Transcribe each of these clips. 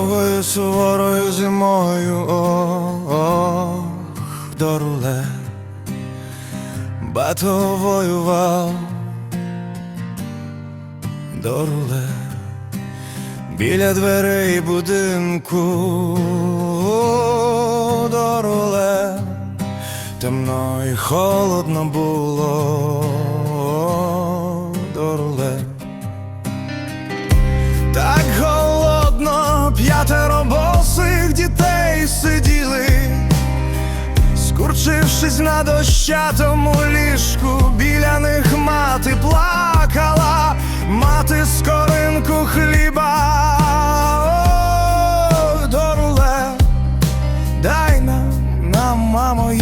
Довгою суворою зимою ох, доруле, бато воював, доруле, біля дверей будинку, доруле, темно і холодно було, п'ятеро босих дітей сиділи, скурчившись на дощатому ліжку, біля них мати плакала, мати скоринку хліба. О, Доруле, дай нам, нам, мамо,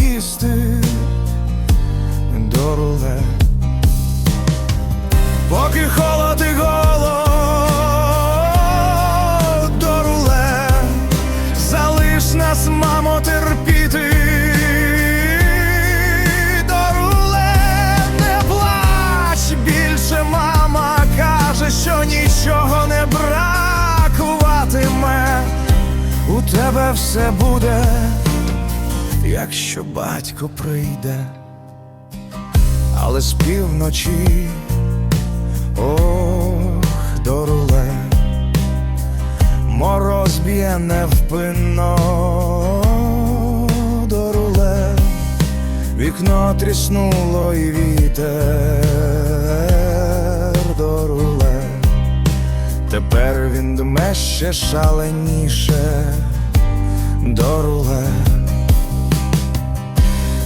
Тебе все буде, якщо батько прийде, але з півночі. Ох, доруле, мороз б'є невпинно, доруле, вікно тріснуло і вітер, доруле, тепер він дме ще шаленіше, доруле.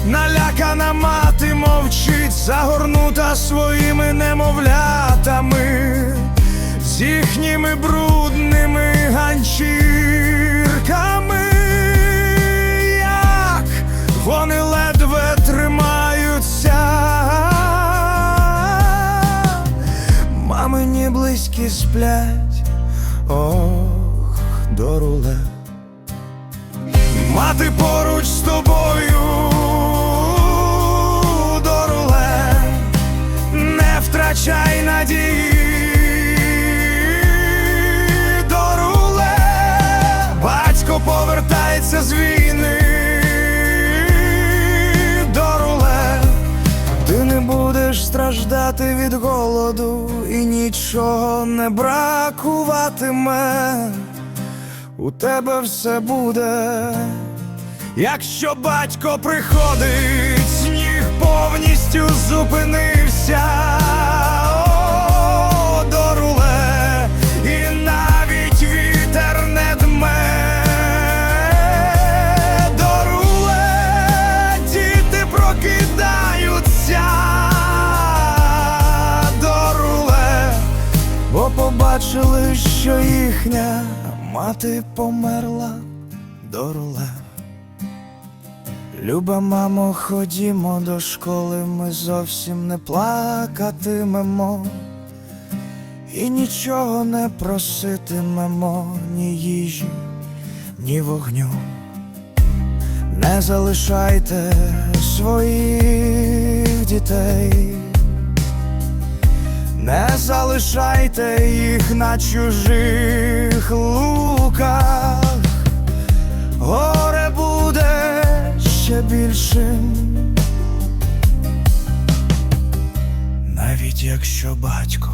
Налякана мати мовчить, загорнута своїми немовлятами, з їхніми брудними ганчірками, як вони ледве тримаються. Мамині близькі сплять, ох, доруле. Мати поруч з тобою, доруле, не втрачай надії, доруле, батько повертається з війни, доруле, ти не будеш страждати від голоду і нічого не бракуватиме. У тебе все буде, якщо батько приходить, сніг повністю зупинився. О, і навіть вітер не дме. Діти прокидаються. Доруле, бо побачили, що їхня мати померла доруле. Люба мамо, ходімо до школи, ми зовсім не плакатимемо і нічого не проситимемо, ні їжі, ні вогню. Не залишайте своїх дітей. Не залишайте їх на чужих луках, горе буде ще більшим, навіть якщо батько